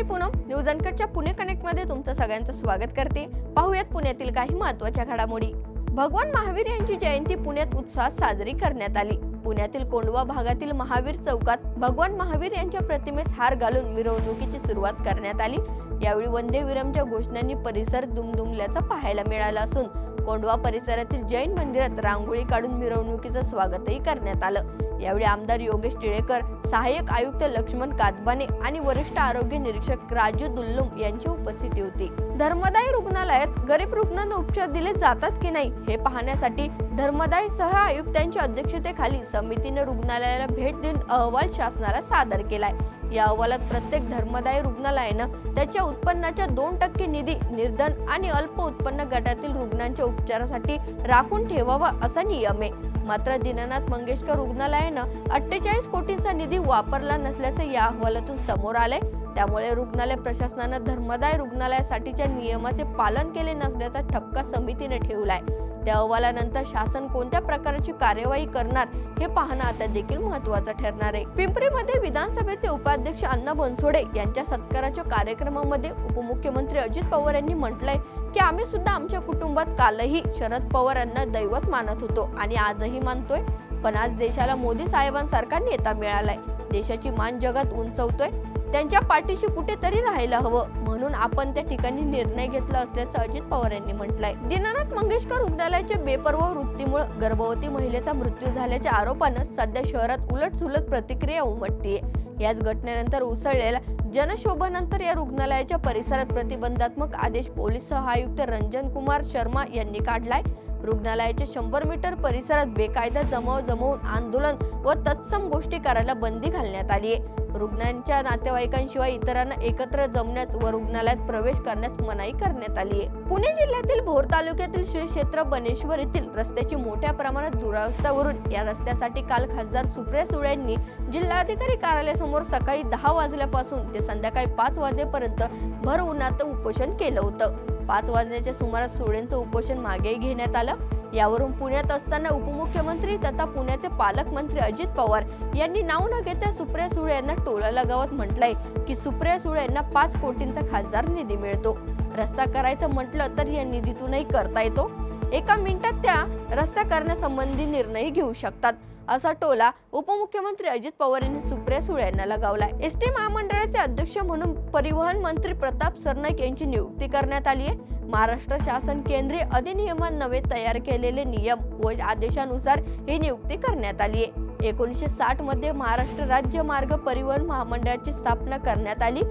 मी Poonam news अनकटच्या पुणे कनेक्टमध्ये तुमचं सगळ्यांचं स्वागत करते. पाहूयात पुण्यातील काही महत्त्वाच्या घडामोडी. भगवान महावीर यांची जयंती पुण्यात उत्साहात साजरी करण्यात आली. पुण्यातील कोंडवा भागातील महावीर चौकात भगवान महावीर यांच्या प्रतिमेस हार घालून मिरवणुकीची सुरुवात करण्यात आली. यावेळी वंदे विरमच्या घोषणांनी परिसर दुमदुमल्याचं पाहायला मिळालं असून कोंडवा परिसरातील जैन मंदिरात रांगोळी काढून मिरवणुकीचं स्वागतही करण्यात आलं. यावेळी आमदार योगेश टिळेकर सहाय्यक आयुक्त लक्ष्मण कातबाने आणि वरिष्ठ आरोग्य निरीक्षक राजू दुल्लुम यांची उपस्थिती होती. धर्मदाय रुग्णालयात गरीब रुग्णांना उपचार दिले जातात की नाही हे पाहण्यासाठी धर्मदाय सह आयुक्तांच्या अध्यक्षतेखाली समितीने रुग्णालयाला भेट देऊन अहवाल शासनाला सादर केलाय. या अहवालात प्रत्येक धर्मदाय रुग्णालयानं त्याच्या उत्पन्नाच्या दोन टक्के निधी निर्धन आणि अल्प उत्पन्न गटातील रुग्णांच्या उपचारासाठी राखून ठेवावा असा नियम आहे. मात्र दीनानाथ मंगेशकर रुग्णालयानं अठ्ठेचाळीस कोटींचा निधी वापरला नसल्याचं या अहवालातून समोर आलंय. त्यामुळे रुग्णालय प्रशासनानं धर्मदाय रुग्णालयासाठीच्या नियमाचे पालन केले नसल्याचा ठपका समितीने ठेवलाय. त्या अहवालानंतर शासन कोणत्या प्रकारची कार्यवाही करणार हे पाहणं आता देखील महत्वाचं ठरणार आहे. पिंपरीमध्ये विधानसभेचे उपाध्यक्ष अण्णा बनसोडे यांच्या सत्काराच्या कार्यक्रमामध्ये उपमुख्यमंत्री अजित पवार यांनी म्हटलंय की आम्ही सुद्धा आमच्या कुटुंबात कालही शरद पवार यांना दैवत मानत होतो आणि आजही मानतोय. पण आज देशाला मोदी साहेबांसारखा नेता मिळालाय. देशाची मान जगात उंचवतोय. त्यांच्या पाठीशी कुठेतरी राहायला हवं. म्हणून आपण त्या ठिकाणी निर्णय घेतला असल्याचं अजित पवार यांनी म्हटलंय. दीनानाथ मंगेशकर रुग्णालयाच्या बेपर्व वृत्तीमुळे गर्भवती महिलेचा मृत्यू झाल्याच्या आरोपानं सध्या शहरात उलट सुलट प्रतिक्रिया उमटतीये. याच घटनेनंतर उसळलेल्या जनशोभानंतर या रुग्णालयाच्या परिसरात प्रतिबंधात्मक आदेश पोलीस सह आयुक्त रंजन कुमार शर्मा यांनी काढलाय. रुग्णालयाच्या शंभर मीटर परिसरात बेकायदा जमाव जमवून आंदोलन व तत्सम गोष्टी करायला बंदी घालण्यात आली आहे. रुग्णांच्या नातेवाईकांशिवाय इतरांना एकत्र जमण्यास व रुग्णालयात प्रवेश करण्यास मनाई करण्यात आली आहे. पुणे जिल्ह्यातील भोर तालुक्यातील श्री क्षेत्र बनेश्वर येथील रस्त्याची मोठ्या प्रमाणात दुरावस्थावरून या रस्त्यासाठी काल खासदार सुप्रिया सुळे यांनी जिल्हाधिकारी कार्यालयासमोर सकाळी दहा वाजल्यापासून ते संध्याकाळी पाच वाजेपर्यंत भर उन्हात उपोषण केलं होतं. पाच वाजण्याच्या सुमारास सुळेंचं उपोषण मागे घेण्यात आलं. यावरून पुण्यात असताना उपमुख्यमंत्री तथा पुण्याचे पालकमंत्री अजित पवार यांनी नाव न घेता सुप्रिया सुळे यांना टोला लगावत म्हटलंय की सुप्रिया सुळे यांना पाच कोटींचा खासदार निधी मिळतो. रस्ता करायचं म्हटलं तर या निधीतूनही करता येतो. एका मिनिटात त्या रस्ता करण्यासंबंधी निर्णय घेऊ शकतात. असा टोला उपमुख्यमंत्री अजित पवार यांनी सुप्रिया सुळे यांना लगावलाय. एस टी महामंडळाचे अध्यक्ष म्हणून परिवहन मंत्री प्रताप सरनाईक यांची नियुक्ती करण्यात आली आहे. महाराष्ट्र शासन केंद्रीय अधिनियमांनवे तयार केलेले नियम व आदेशानुसार ही नियुक्ती करण्यात आली आहे. एकोणीसशे साठमध्ये महाराष्ट्र राज्य मार्ग परिवहन महामंडळाची स्थापना करण्यात आली.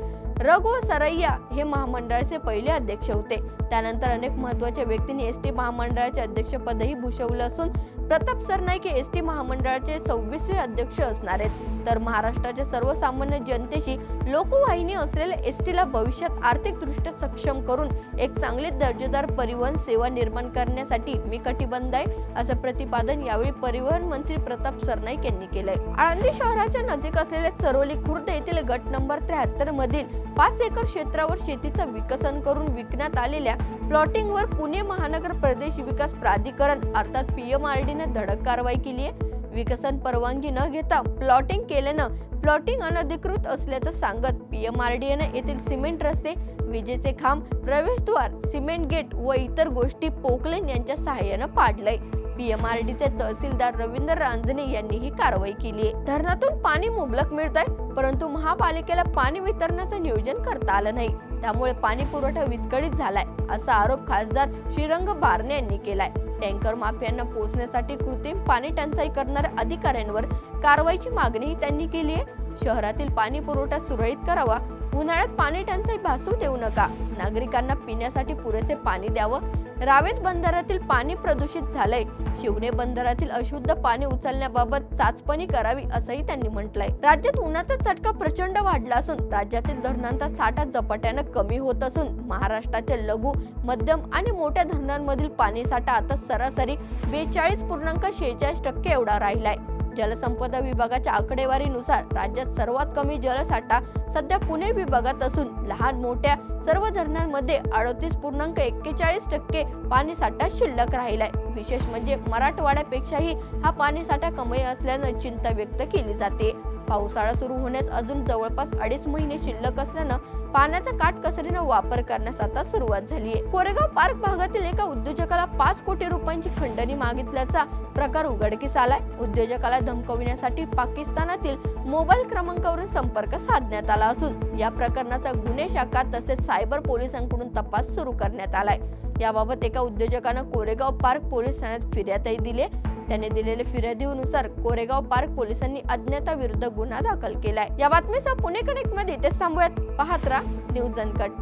रघु सरैया हे महामंडळाचे पहिले अध्यक्ष होते. त्यानंतर अनेक महत्त्वाच्या व्यक्तींनी एस टी महामंडळाचे अध्यक्षपदही भूषवलं असून प्रताप सरनाईक हे एस टी महामंडळाचे सव्वीसवे अध्यक्ष असणार आहेत. तर महाराष्ट्राच्या सर्वसामान्य जनतेशी लोकवाहिनी असलेल्या एस टीला भविष्यात आर्थिकदृष्ट्या सक्षम करून एक चांगली दर्जेदार परिवहन सेवा निर्माण करण्यासाठी मी कटिबंध आहे असं प्रतिपादन यावेळी परिवहन मंत्री प्रताप सरनाईक यांनी केलंय. आळंदी शहराच्या नजीक असलेल्या चरोली खुर्द येथील गट नंबर त्र्याहत्तर मधील पाच एकर क्षेत्रावर शेतीचं विकसन करून विकण्यात आलेल्या प्लॉटिंगवर पुणे महानगर प्रदेश विकास प्राधिकरण अर्थात पीएमआरडी ने धडक कारवाई केली आहे. विकसन परवानगी न घेता प्लॉटिंग केल्यानं प्लॉटिंग अनधिकृत असल्याचं सांगत पीएमआरडीएनं येथील सिमेंट रस्ते विजेचे खांब प्रवेशद्वार सिमेंट गेट व इतर गोष्टी पोकलेन यांच्या सहाय्यानं पाडलंय. पीएमआरडीचे तहसीलदार रवींद्र रांजणे यांनी ही कारवाई केली आहे. धरणातून पाणी मुबलक मिळत आहे परंतु महापालिकेला पाणी वितरणाचं नियोजन करता आलं नाही. त्यामुळे पाणी पुरवठा विस्कळीत झालाय असा आरोप खासदार श्रीरंग बारणे यांनी केलाय. टँकर माफियांना पोहोचण्यासाठी कृत्रिम पाणी टंचाई करणाऱ्या अधिकाऱ्यांवर कारवाईची मागणीही त्यांनी केली आहे. शहरातील पाणी पुरवठा सुरळीत करावा उन्हाळ्यात पाणी टंचाई भासू देऊ नका. नागरिकांना पिण्यासाठी पुरेसे पाणी द्यावं. रावेत बंदरातील पाणी प्रदूषित झालंय. शिवणे बंदरातील अशुद्ध पाणी उचलण्याबाबत चाचपणी करावी असंही त्यांनी म्हटलंय. राज्यात उन्हाचा चटका प्रचंड वाढला असून राज्यातील धरणांचा साठा झपाट्यानं कमी होत असून महाराष्ट्राच्या लघु मध्यम आणि मोठ्या धरणांमधील पाणी साठा आता सरासरी बेचाळीस पूर्णांक शेहेचाळीस टक्के एवढा राहिलाय. जलसंपदा विभागाच्या आकडेवारीनुसार राज्यात सर्वात कमी जलसाठा सध्या पुणे विभागात असून लहान मोठ्या सर्व धरणांमध्ये अडतीस पूर्णांक एक्केचाळीस टक्के पाणी साठा शिल्लक राहिलाय. विशेष म्हणजे मराठवाड्यापेक्षाही हा पाणी साठा कमी असल्यानं चिंता व्यक्त केली जाते. पावसाळा सुरू होण्यास अजून जवळपास अडीच महिने शिल्लक असल्यानं पाण्याचा काटकसरीनं वापर करण्यास आता सुरुवात झाली आहे कोरेगाव पार्क भागातील एका उद्योजकाला पाच कोटी रुपयांची खंडणी मागितल्याचा प्रकार उघडकीस आलाय. उद्योजकाला धमकविण्यासाठी पाकिस्तानातील मोबाईल क्रमांकावरून संपर्क साधण्यात आला असून या प्रकरणाचा गुन्हे शाखा तसेच सायबर पोलिसांकडून तपास सुरू करण्यात आलाय. याबाबत एका उद्योजकानं कोरेगाव पार्क पोलीस ठाण्यात फिर्यादही दिली आहे. त्याने दिलेले फिर्यादीनुसार कोरेगाव पार्क पोलिसांनी अज्ञाताविरुद्ध गुन्हा दाखल केलाय. या बातमीसह पुणे कनेक्टमध्ये इथेच थांबूयात. पाहत राहा न्यूज अनकट.